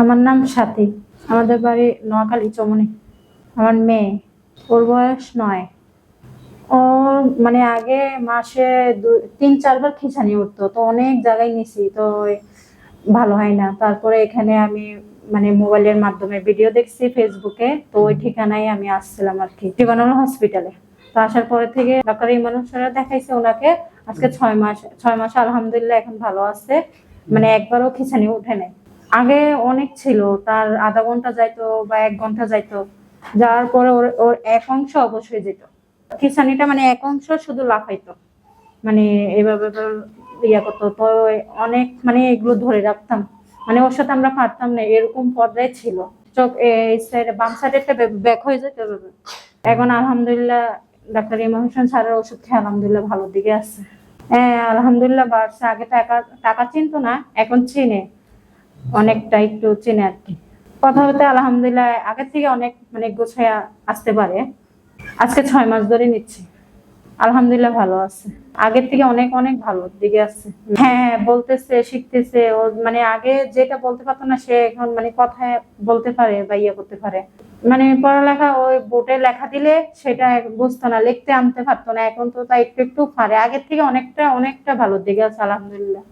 আমার নাম সাথী। আমাদের বাড়ি নোয়াখালী চমনি। আমার মেয়ে, ওর বয়স নয়। ও মানে আগে মাসে তিন, চারবার খিঁচানি উঠতো। তো অনেক জায়গায় নিছি, তো ভালো হয় না। তারপরে এখানে আমি মানে মোবাইলের মাধ্যমে ভিডিও দেখছি ফেসবুকে, তো ওই ঠিকানায় আমি আসছিলাম আর কি জীবানুল হসপিটালে। তো আসার পরে থেকে ডক্টর ইমানুল দেখাইছে ওনাকে। আজকে ছয় মাস ছয় মাস আলহামদুলিল্লাহ এখন ভালো আছে। মানে একবারও খিঁচানি উঠে নাই। আগে অনেক ছিল, তার আধা ঘণ্টা যাইতো বা এক ঘণ্টা যাইতো। যাওয়ার পরে ওর ওর এক অংশ অবশ্যই যেত। খিচানিটা মানে এক অংশ শুধু লাফাইতো। মানে এভাবে ইয়া করতো। তো অনেক মানে এগুলো ধরে রাখতাম। মানে ওর সাথে আমরা পারতাম না, এরকম পর্যায়ে ছিল। চোখ এই সাইড বাম সাইডেরটা ব্যাক হয়ে যেত এখন আলহামদুলিল্লাহ, ডাক্তার ইমাম হোসেন স্যারের ওষুধ খেয়ে আলহামদুলিল্লাহ ভালোর দিকে আছে। হ্যাঁ আলহামদুলিল্লাহ বাড়ছে আগে টাকা টাকা চিনতো না, এখন চিনে। অনেকটা একটু চেনে আর কি। কথা বলতে আলহামদুলিল্লাহ আগের থেকে অনেক মানে গোছায়া আসতে পারে। আজকে ছয় মাস ধরে নিচ্ছি। আলহামদুলিল্লাহ ভালো আছে। আগের থেকে অনেক অনেক ভালো দিকে আছে। হ্যাঁ বলতেছে, শিখতেছে। ও মানে আগে যেটা বলতে পারতো না, সে এখন মানে কথায় বলতে পারে বা ইয়ে করতে পারে। মানে পড়ালেখা ওই বোর্ডে লেখা দিলে সেটা বুঝতো না, লিখতে আনতে পারতো না। এখন তো তাই একটু একটু পারে। আগের থেকে অনেকটা অনেকটা ভালো দিকে আছে, আলহামদুলিল্লাহ।